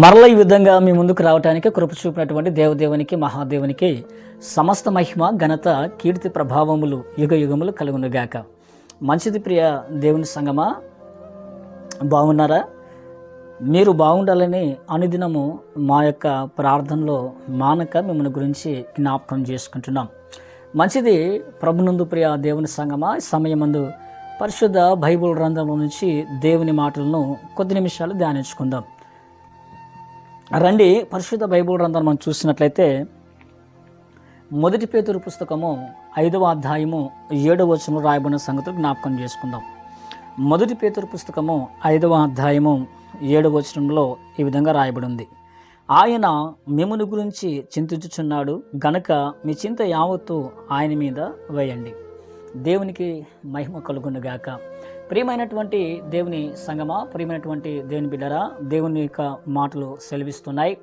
మరల ఈ విధంగా మీ ముందుకు రావడానికి కృప చూపినటువంటి దేవదేవునికి మహాదేవునికి సమస్త మహిమ ఘనత కీర్తి ప్రభావములు యుగ యుగములు కలుగునుగాక. మంచిది ప్రియ దేవుని సంగమా బాగున్నారా? మీరు బాగుండాలని అనుదినము మా యొక్క ప్రార్థనలో మానక మిమ్మల్ని గురించి జ్ఞాపకం చేసుకుంటున్నాం. మంచిది ప్రభునందు ప్రియ దేవుని సంగమా సమయమందు పరిశుద్ధ బైబుల్ గ్రంథంలో నుంచి దేవుని మాటలను కొద్ది నిమిషాలు ధ్యానించుకుందాం. రండి పరిశుద్ధ బైబుల్ గ్రంథాన్ని మనం చూసినట్లయితే మొదటి పేతురు పుస్తకము ఐదవ అధ్యాయము ఏడవ వచనం రాయబడిన సంగతులు జ్ఞాపకం చేసుకుందాం. మొదటి పేతురు పుస్తకము ఐదవ అధ్యాయము ఏడవ వచనంలో ఈ విధంగా రాయబడి ఉంది ఆయన మిమ్మల్ని గురించి చింతించుచున్నాడు గనక మీ చింత యావత్తు ఆయన మీద వేయండి. దేవునికి మహిమ కలుగునుగాక. ప్రియమైనటువంటి దేవుని సంగమా ప్రియమైనటువంటి దేవుని బిడ్డరా దేవుని యొక్క మాటలు సెలవిస్తున్నాయి.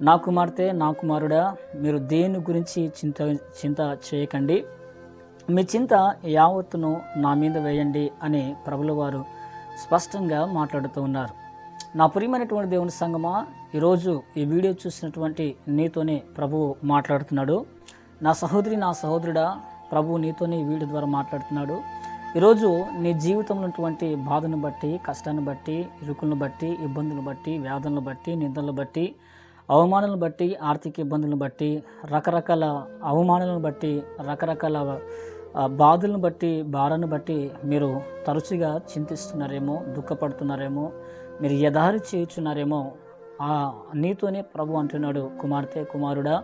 నా కుమార్తె నా కుమారుడా మీరు దేని గురించి చింత చింత చేయకండి. మీ చింత యావత్తును నా మీద వేయండి అని ప్రభుల వారు స్పష్టంగా మాట్లాడుతూ ఉన్నారు. నా ప్రియమైనటువంటి దేవుని సంగమా ఈరోజు ఈ వీడియో చూసినటువంటి నీతోనే ప్రభువు మాట్లాడుతున్నాడు. నా సహోదరి నా సహోదరుడా ప్రభువు నీతోనే వీడియో ద్వారా మాట్లాడుతున్నాడు. ఈరోజు నీ జీవితంలో ఉన్నటువంటి బాధను బట్టి కష్టాన్ని బట్టి ఇరుకులను బట్టి ఇబ్బందులను బట్టి వ్యాధులను బట్టి నిందలను బట్టి అవమానాలను బట్టి ఆర్థిక ఇబ్బందులను బట్టి రకరకాల అవమానాలను బట్టి రకరకాల బాధలను బట్టి భారాన్ని బట్టి మీరు తరచుగా చింతిస్తున్నారేమో దుఃఖపడుతున్నారేమో మీరు యథారి చేయుచున్నారేమో ఆ నీతోనే ప్రభు అంటున్నాడు కుమార్తె కుమారుడా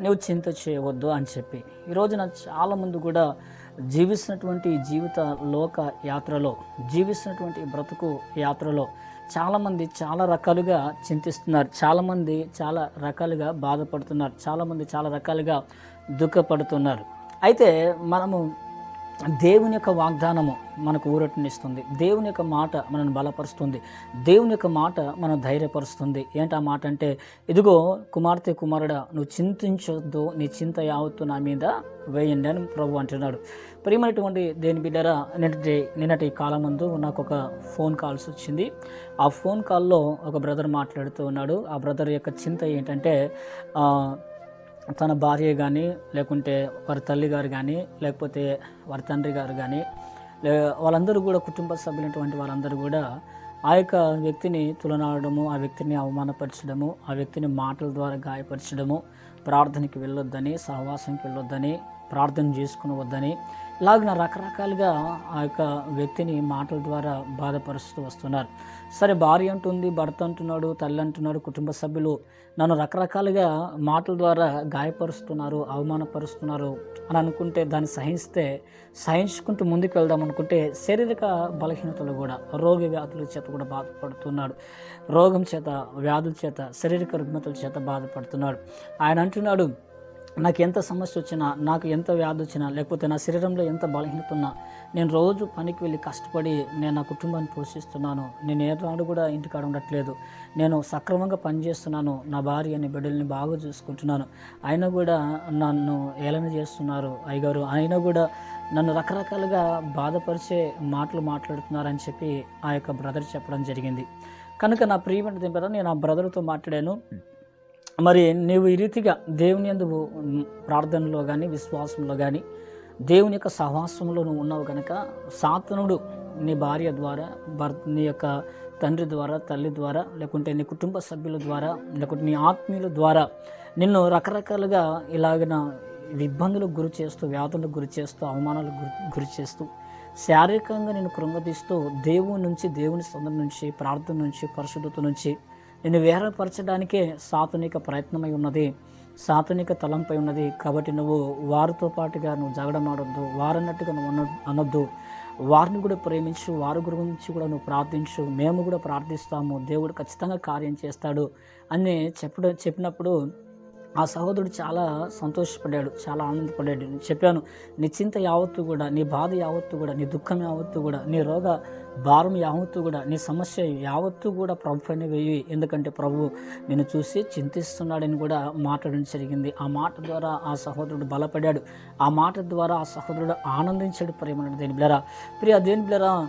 నువ్వు చింత చేయవద్దు అని చెప్పి. ఈరోజు నా చాలామంది కూడా జీవిస్తున్నటువంటి జీవిత లోక యాత్రలో జీవిస్తున్నటువంటి బ్రతుకు యాత్రలో చాలామంది చాలా రకాలుగా చింతిస్తున్నారు. చాలామంది చాలా రకాలుగా బాధపడుతున్నారు. చాలామంది చాలా రకాలుగా దుఃఖపడుతున్నారు. అయితే మనము దేవుని యొక్క వాగ్దానము మనకు ఊరటనిస్తుంది. దేవుని యొక్క మాట మనల్ని బలపరుస్తుంది. దేవుని యొక్క మాట మనం ధైర్యపరుస్తుంది. ఏంటి ఆ మాట అంటే ఇదిగో కుమార్తె కుమారుడా నువ్వు చింతించొద్దు నీ చింత యావత్తు నా మీద వేయండి అని ప్రభు అంటున్నాడు. ప్రియమైనటువంటి దేని బిడ్డరా నిన్నటి నిన్నటి కాలం ముందు నాకు ఒక ఫోన్ కాల్స్ వచ్చింది. ఆ ఫోన్ కాల్లో ఒక బ్రదర్ మాట్లాడుతూ ఉన్నాడు. ఆ బ్రదర్ యొక్క చింత ఏంటంటే తన భార్య కానీ లేకుంటే వారి తల్లి గారు కానీ లేకపోతే వారి తండ్రి గారు కానీ లే వాళ్ళందరూ కూడా కుటుంబ సభ్యులైనటువంటి వాళ్ళందరూ కూడా ఆ యొక్క వ్యక్తిని తులనాడము ఆ వ్యక్తిని అవమానపరచడము ఆ వ్యక్తిని మాటల ద్వారా గాయపరచడము ప్రార్థనకి వెళ్ళొద్దని సహవాసంకి వెళ్ళొద్దని ప్రార్థన చేసుకుని వద్దని ఇలాగిన రకరకాలుగా ఆ యొక్క వ్యక్తిని మాటల ద్వారా బాధపరుస్తూ వస్తున్నారు. సరే భార్య అంటుంది భర్త అంటున్నాడు తల్లి అంటున్నాడు కుటుంబ సభ్యులు నన్ను రకరకాలుగా మాటల ద్వారా గాయపరుస్తున్నారు అవమానపరుస్తున్నారు అని అనుకుంటే దాన్ని సహిస్తే సహించుకుంటూ ముందుకు వెళ్దాం అనుకుంటే శారీరక బలహీనతలు కూడా రోగ వ్యాధుల చేత కూడా బాధపడుతున్నాడు. రోగం చేత వ్యాధుల చేత శారీరక రుగ్మతల చేత బాధపడుతున్నాడు. ఆయన అంటున్నాడు నాకు ఎంత సమస్య వచ్చినా నాకు ఎంత వ్యాధి వచ్చినా లేకపోతే నా శరీరంలో ఎంత బలహీనత ఉన్నా నేను రోజు పనికి వెళ్ళి కష్టపడి నేను నా కుటుంబాన్ని పోషిస్తున్నాను. నేను ఏనాడు కూడా ఇంటికాడ ఉండట్లేదు. నేను సక్రమంగా పనిచేస్తున్నాను. నా భార్యని బిడ్డల్ని బాగా చూసుకుంటున్నాను. అయినా కూడా నన్ను ఏలన చేస్తున్నారు అయ్యగారు. అయినా కూడా నన్ను రకరకాలుగా బాధపరిచే మాటలు మాట్లాడుతున్నారని చెప్పి ఆ యొక్క బ్రదర్ చెప్పడం జరిగింది. కనుక నా ప్రియమైన దింపరా నేను ఆ బ్రదర్తో మాట్లాడాను. మరి నీవు ఈ రీతిగా దేవుని ఎందు ప్రార్థనలో కానీ విశ్వాసంలో కానీ దేవుని యొక్క సహవాసంలో నువ్వు ఉన్నావు కనుక సాతనుడు నీ భార్య ద్వారా భర్త నీ యొక్క తండ్రి ద్వారా తల్లి ద్వారా లేకుంటే నీ కుటుంబ సభ్యుల ద్వారా లేకుంటే నీ ఆత్మీయుల ద్వారా నిన్ను రకరకాలుగా ఇలాగిన ఇబ్బందులకు గురి చేస్తూ వ్యాధులకు గురి చేస్తూ అవమానాలకు గురి గురి చేస్తూ శారీరకంగా నేను కృంగతీస్తూ దేవుని నుంచి దేవుని సందర్భం నుంచి ప్రార్థన నుంచి పరిశుద్ధత నుంచి నిన్ను వేరపరచడానికే సాతునిక ప్రయత్నమై ఉన్నది సాతునిక తలంపై ఉన్నది. కాబట్టి నువ్వు వారితో పాటుగా నువ్వు జగడమాడొద్దు వారన్నట్టుగా నువ్వు అనొద్దు. వారిని కూడా ప్రేమించు వారి గురించి కూడా నువ్వు ప్రార్థించు. మేము కూడా ప్రార్థిస్తాము. దేవుడు ఖచ్చితంగా కార్యం చేస్తాడు అని చెప్పడం చెప్పినప్పుడు ఆ సహోదరుడు చాలా సంతోషపడ్డాడు చాలా ఆనందపడ్డాడు. నేను చెప్పాను నీ చింత యావత్తు కూడా నీ బాధ యావత్తు కూడా నీ దుఃఖం యావత్తు కూడా నీ రోగ భారం యావత్తు కూడా నీ సమస్య యావత్తు కూడా ప్రభు పైన వేయి. ఎందుకంటే ప్రభు నేను చూసి చింతిస్తున్నాడని కూడా మాట్లాడడం జరిగింది. ఆ మాట ద్వారా ఆ సహోదరుడు బలపడాడు. ఆ మాట ద్వారా ఆ సహోదరుడు ఆనందించాడు ప్రేమ దేని బిలరా ప్రియ దేని బిలరా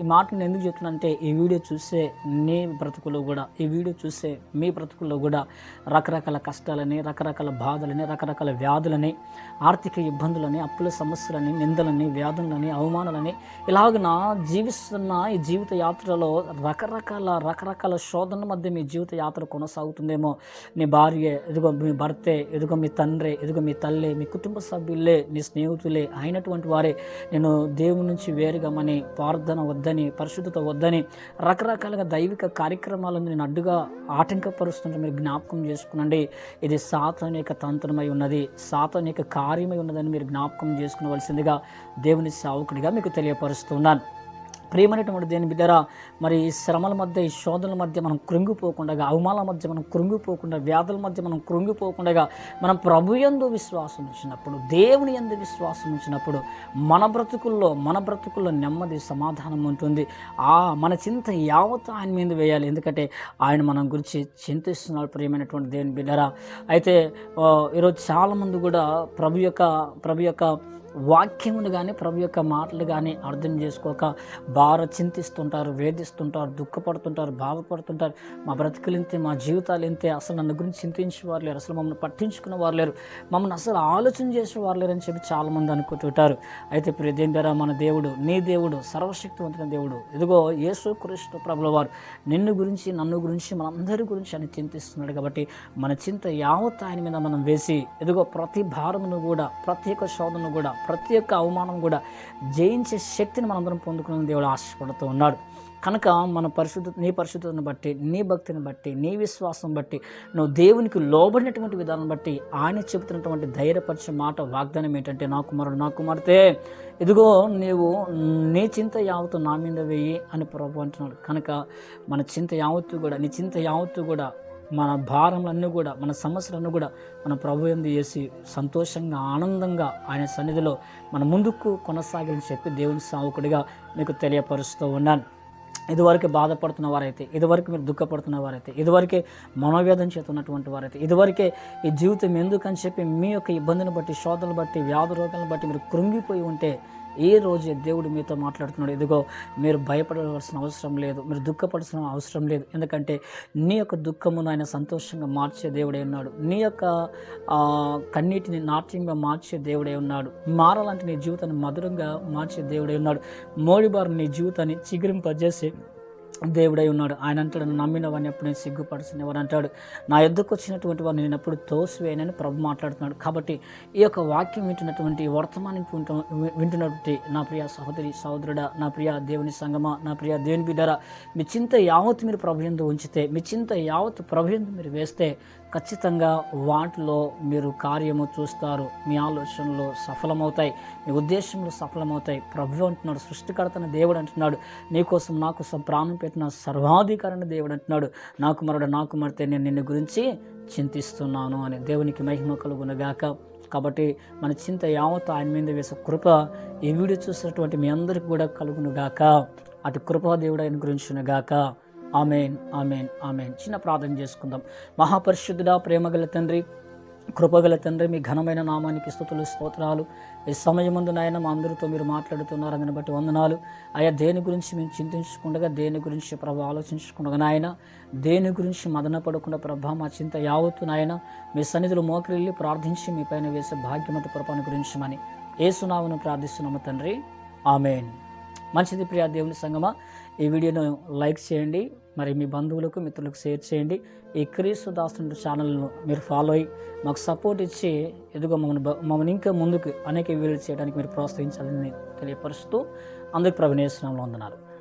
ఈ మాటను ఎందుకు చెప్తున్నానంటే ఈ వీడియో చూసే నీ బ్రతుకులో కూడా ఈ వీడియో చూసే మీ బ్రతుకుల్లో కూడా రకరకాల కష్టాలని రకరకాల బాధలని రకరకాల వ్యాధులని ఆర్థిక ఇబ్బందులని అప్పుల సమస్యలని నిందలని వ్యాధులని అవమానాలని ఇలాగన జీవిస్తున్న ఈ జీవిత యాత్రలో రకరకాల రకరకాల శోధనల మధ్య మీ జీవిత యాత్ర కొనసాగుతుందేమో. నీ భార్య ఎదుగో మీ భర్తే ఎదుగో మీ తండ్రి ఎదుగో మీ తల్లి మీ కుటుంబ సభ్యులే నీ స్నేహితులే అయినటువంటి వారే నేను దేవుని నుంచి వేరుగమని ప్రార్థన వద్దని పరిశుద్ధత వద్దని రకరకాలుగా దైవిక కార్యక్రమాలను నేను అడ్డుగా ఆటంకపరుస్తుంటే మీరు జ్ఞాపకం చేసుకునండి. ఇది సాతాన్ తంత్రమై ఉన్నది. సాతాన్ కార్య కార్యమై ఉన్నదని మీరు జ్ఞాపకం చేసుకోవలసిందిగా దేవుని సావుకుడిగా మీకు తెలియపరుస్తున్నాను. ప్రియమైనటువంటి దేని బిడ్డరా మరి ఈ శ్రమల మధ్య ఈ శోధనల మధ్య మనం కృంగిపోకుండా అవమానాల మధ్య మనం కృంగిపోకుండా వ్యాధుల మధ్య మనం కృంగిపోకుండా మనం ప్రభు ఎందు విశ్వాసం ఉంచినప్పుడు దేవుని ఎందు విశ్వాసం ఉంచినప్పుడు మన బ్రతుకుల్లో మన బ్రతుకుల్లో నెమ్మది సమాధానం ఉంటుంది. ఆ మన చింత యావత్ ఆయన మీద వేయాలి. ఎందుకంటే ఆయన మనం గురించి చింతిస్తున్నాడు ప్రియమైనటువంటి దేవుని బిడ్డరా. అయితే ఈరోజు చాలామంది కూడా ప్రభు యొక్క ప్రభు యొక్క వాక్యమును కానీ ప్రభు యొక్క మాటలు కానీ అర్థం చేసుకోక బాగా చింతిస్తుంటారు వేధిస్తుంటారు దుఃఖపడుతుంటారు బాధపడుతుంటారు. మా బ్రతుకులు ఇంతే మా జీవితాలు ఇంతే. అసలు నన్ను గురించి చింతించే వారు లేరు అసలు మమ్మల్ని పట్టించుకున్న వారు లేరు. మమ్మల్ని అసలు ఆలోచన చేసే వారు లేరు అని చెప్పి చాలామంది అనుకుంటుంటారు. అయితే ప్రియదేంటారా మన దేవుడు నీ దేవుడు సర్వశక్తివంతుల దేవుడు ఇదిగో యేసు కృష్ణ ప్రభుల వారు నిన్ను గురించి నన్ను గురించి మనందరి గురించి అని చింతిస్తున్నాడు కాబట్టి మన చింత యావత్ ఆయన మీద మనం వేసి ఇదిగో ప్రతి భారమును కూడా ప్రత్యేక శోధను కూడా ప్రతి ఒక్క అవమానం కూడా జయించే శక్తిని మనందరం పొందుకునే దేవుడు ఆశపడుతూ ఉన్నాడు. కనుక మన పరిశుద్ధ నీ పరిశుద్ధతను బట్టి నీ భక్తిని బట్టి నీ విశ్వాసం బట్టి నువ్వు దేవునికి లోబడినటువంటి విధానం బట్టి ఆయన చెబుతున్నటువంటి ధైర్యపరిచే మాట వాగ్దానం ఏంటంటే నా కుమారుడు నా కుమార్తె ఇదిగో నీవు నీ చింత యావత్తు నా మీద వేయి అని ప్రభు అంటున్నాడు. కనుక మన చింత యావత్తు కూడా నీ చింత యావత్తు కూడా మన భారములన్నీ కూడా మన సమస్యలన్నీ కూడా మన ప్రభు ఎందు చేసి సంతోషంగా ఆనందంగా ఆయన సన్నిధిలో మన ముందుకు కొనసాగాలని చెప్పి దేవుని సావుకుడిగా మీకు తెలియపరుస్తూ ఉన్నాను. ఇదివరకు బాధపడుతున్న వారైతే ఇదివరకు మీరు దుఃఖపడుతున్న వారైతే ఇదివరకే మనోవేదన చేతున్నటువంటి వారైతే ఇదివరకే ఈ జీవితం ఎందుకని చెప్పి మీ యొక్క ఇబ్బందిని బట్టి శోధనలు బట్టి వ్యాధి రోగాలను బట్టి మీరు కృంగిపోయి ఉంటే ఏ రోజు దేవుడు మీతో మాట్లాడుతున్నాడు ఇదిగో మీరు భయపడవలసిన అవసరం లేదు మీరు దుఃఖపడాల్సిన అవసరం లేదు. ఎందుకంటే నీ యొక్క దుఃఖమును ఆయన సంతోషంగా మార్చే దేవుడే ఉన్నాడు. నీ యొక్క కన్నీటిని నాట్యంగా మార్చే దేవుడే ఉన్నాడు. మారాలంటే నీ జీవితాన్ని మధురంగా మార్చే దేవుడే ఉన్నాడు. మోడిబారు నీ జీవితాన్ని చిగురింపజేసి దేవుడై ఉన్నాడు. ఆయన అంటాడు నమ్మిన వాడిని ఎప్పుడు నేను సిగ్గుపడుతున్న వారు అంటాడు నా ఎద్దుకు వచ్చినటువంటి వారు నేను ఎప్పుడు తోసివేయనని ప్రభు మాట్లాడుతున్నాడు. కాబట్టి ఈ యొక్క వాక్యం వింటున్నటువంటి వర్తమానం వింటున్నటువంటి నా ప్రియ సహోదరి సహోదరుడా నా ప్రియ దేవుని సంగమ నా ప్రియ దేవుని బిడ్డరా మీ చింత యావత్ మీరు ప్రభు ఎందు ఉంచితే మీ చింత యావత్ ప్రభు ఎందు మీరు వేస్తే ఖచ్చితంగా వాటిలో మీరు కార్యము చూస్తారు. మీ ఆలోచనలు సఫలమవుతాయి. మీ ఉద్దేశంలో సఫలమవుతాయి. ప్రభు అంటున్నాడు సృష్టికర్తన దేవుడు అంటున్నాడు. నీకోసం నాకోసం ప్రాణం పెట్టిన సర్వాధికారణ దేవుడు అంటున్నాడు. నాకు మరొక నాకు మరితే నేను నిన్ను గురించి చింతిస్తున్నాను అని దేవునికి మహిమ కలుగునగాక. కాబట్టి మన చింత యావత్ ఆయన మీద వేసే కృప ఈ వీడియో చూసినటువంటి మీ అందరికి కూడా కలుగునుగాక. అటు కృపా దేవుడు ఆయన గురించినగాక ఆమెన్ ఆమెన్ ఆమెన్. చిన్న ప్రార్థన చేసుకుందాం. మహాపరిశుద్ధుడా ప్రేమగల తండ్రి కృపగల తండ్రి మీ ఘనమైన నామానికి స్థుతులు స్తోత్రాలు. ఈ సమయం ముందు నాయన మా అందరితో మీరు మాట్లాడుతున్నారు అందుని బట్టి వందనాలు. ఆయా దేని గురించి మేము చింతించకుండా దేని గురించి ప్రభావ ఆలోచించకుండా నాయన దేని గురించి మదన పడకుండా ప్రభా మా చింత యావత్తు నాయన మీ సన్నిధులు మోకరిల్లి ప్రార్థించి మీ పైన వేసే భాగ్యమతి కృపను గురించమని ఏసునామను ప్రార్థిస్తున్నాము తండ్రి. ఆమెన్. మంచిది ప్రియా దేవుని సంగమ. ఈ వీడియోను లైక్ చేయండి మరి మీ బంధువులకు మిత్రులకు షేర్ చేయండి. ఈ క్రీస్తు దాసు ఛానల్ను మీరు ఫాలో అయ్యి మాకు సపోర్ట్ ఇచ్చి ఎదుగు మమ్మల్ని మమ్మల్ని ఇంకా ముందుకు అనేక వీడియోలు చేయడానికి మీరు ప్రోత్సహించాలని తెలియపరుస్తూ అందరికి ప్రవీణేశ్వరంలో వందనాలు.